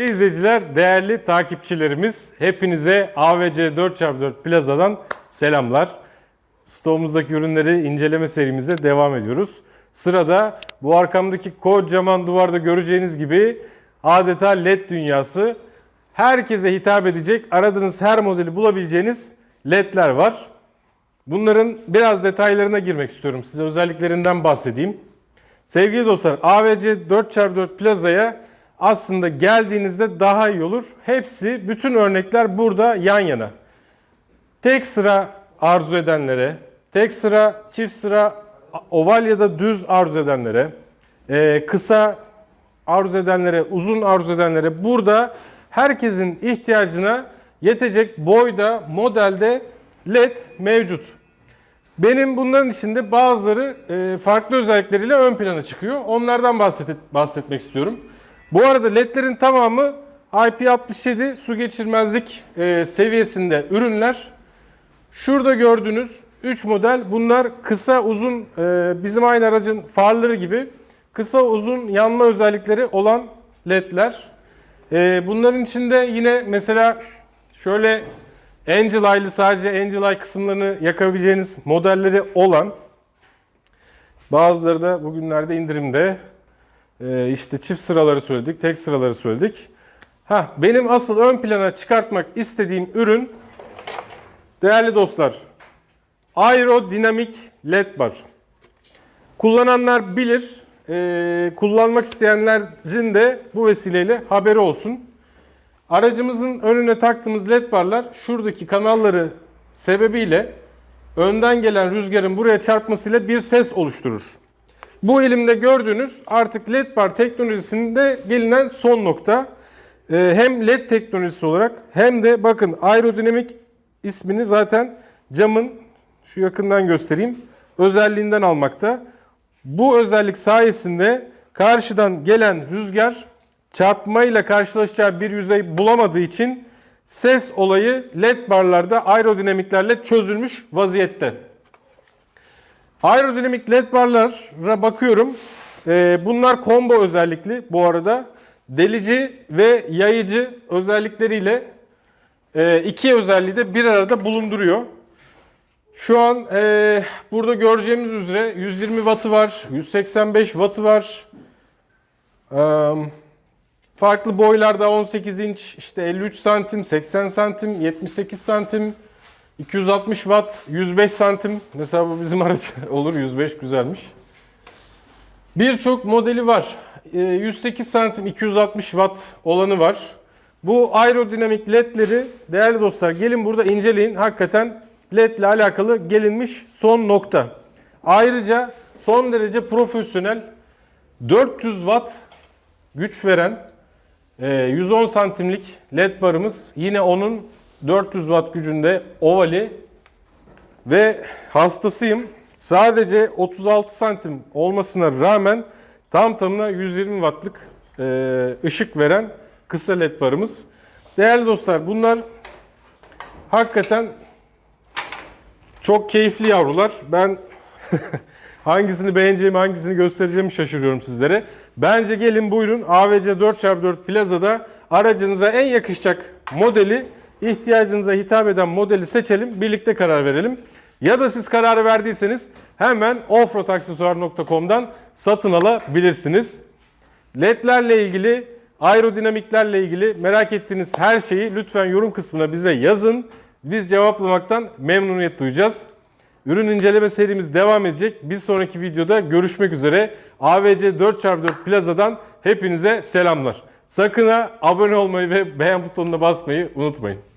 Sevgili izleyiciler, değerli takipçilerimiz, hepinize AVC 4x4 Plaza'dan selamlar. Stoğumuzdaki ürünleri inceleme serimize devam ediyoruz. Sırada bu arkamdaki kocaman duvarda göreceğiniz gibi adeta LED dünyası. Herkese hitap edecek, aradığınız her modeli bulabileceğiniz LED'ler var. Bunların biraz detaylarına girmek istiyorum. Size özelliklerinden bahsedeyim. Sevgili dostlar, AVC 4x4 Plaza'ya aslında geldiğinizde daha iyi olur. Hepsi, bütün örnekler burada yan yana. Tek sıra arzu edenlere, tek sıra, çift sıra, oval ya da düz arzu edenlere, e, kısa arzu edenlere, uzun arzu edenlere burada herkesin ihtiyacına yetecek boyda, modelde LED mevcut. Benim bunların içinde bazıları e, farklı özellikleriyle ön plana çıkıyor. Onlardan bahset, bahsetmek istiyorum. Bu arada ledlerin tamamı IP67 su geçirmezlik e, seviyesinde ürünler. Şurada gördüğünüz 3 model bunlar kısa uzun e, bizim aynı aracın farları gibi kısa uzun yanma özellikleri olan ledler. E, bunların içinde yine mesela şöyle Angel Eye'lı sadece Angel Eye kısımlarını yakabileceğiniz modelleri olan bazıları da bugünlerde indirimde Ee, işte çift sıraları söyledik, tek sıraları söyledik. Ha, benim asıl ön plana çıkartmak istediğim ürün değerli dostlar aerodinamik led bar. Kullananlar bilir, ee, kullanmak isteyenlerin de bu vesileyle haberi olsun. Aracımızın önüne taktığımız led barlar şuradaki kanalları sebebiyle önden gelen rüzgarın buraya çarpmasıyla bir ses oluşturur. Bu elimde gördüğünüz artık led bar teknolojisinde gelinen son nokta. Ee, hem led teknolojisi olarak hem de bakın aerodinamik ismini zaten camın şu yakından göstereyim özelliğinden almakta. Bu özellik sayesinde karşıdan gelen rüzgar çarpmayla karşılaşacağı bir yüzey bulamadığı için ses olayı led barlarda aerodinamiklerle çözülmüş vaziyette. Aerodinamik led barlara bakıyorum. Ee, bunlar combo özellikli bu arada. Delici ve yayıcı özellikleriyle e, iki özelliği de bir arada bulunduruyor. Şu an e, burada göreceğimiz üzere 120 wattı var, 185 wattı var. Eee Farklı boylarda 18 inç, işte 53 santim, 80 santim, 78 santim, 260 watt, 105 santim. Mesela bu bizim araç olur 105 güzelmiş. Birçok modeli var. Ee, 108 santim, 260 watt olanı var. Bu aerodinamik ledleri değerli dostlar gelin burada inceleyin. Hakikaten led ile alakalı gelinmiş son nokta. Ayrıca son derece profesyonel 400 watt güç veren ee, 110 santimlik led barımız yine onun 400 watt gücünde ovali ve hastasıyım. Sadece 36 santim olmasına rağmen tam tamına 120 wattlık e, ışık veren kısa led barımız. Değerli dostlar bunlar hakikaten çok keyifli yavrular. Ben Hangisini beğeneceğimi, hangisini göstereceğimi şaşırıyorum sizlere. Bence gelin buyurun AVC 4x4 Plaza'da aracınıza en yakışacak modeli, ihtiyacınıza hitap eden modeli seçelim, birlikte karar verelim. Ya da siz kararı verdiyseniz hemen offroadaksesuar.com'dan satın alabilirsiniz. LED'lerle ilgili, aerodinamiklerle ilgili merak ettiğiniz her şeyi lütfen yorum kısmına bize yazın. Biz cevaplamaktan memnuniyet duyacağız. Ürün inceleme serimiz devam edecek. Bir sonraki videoda görüşmek üzere. AVC 4x4 Plaza'dan hepinize selamlar. Sakın ha abone olmayı ve beğen butonuna basmayı unutmayın.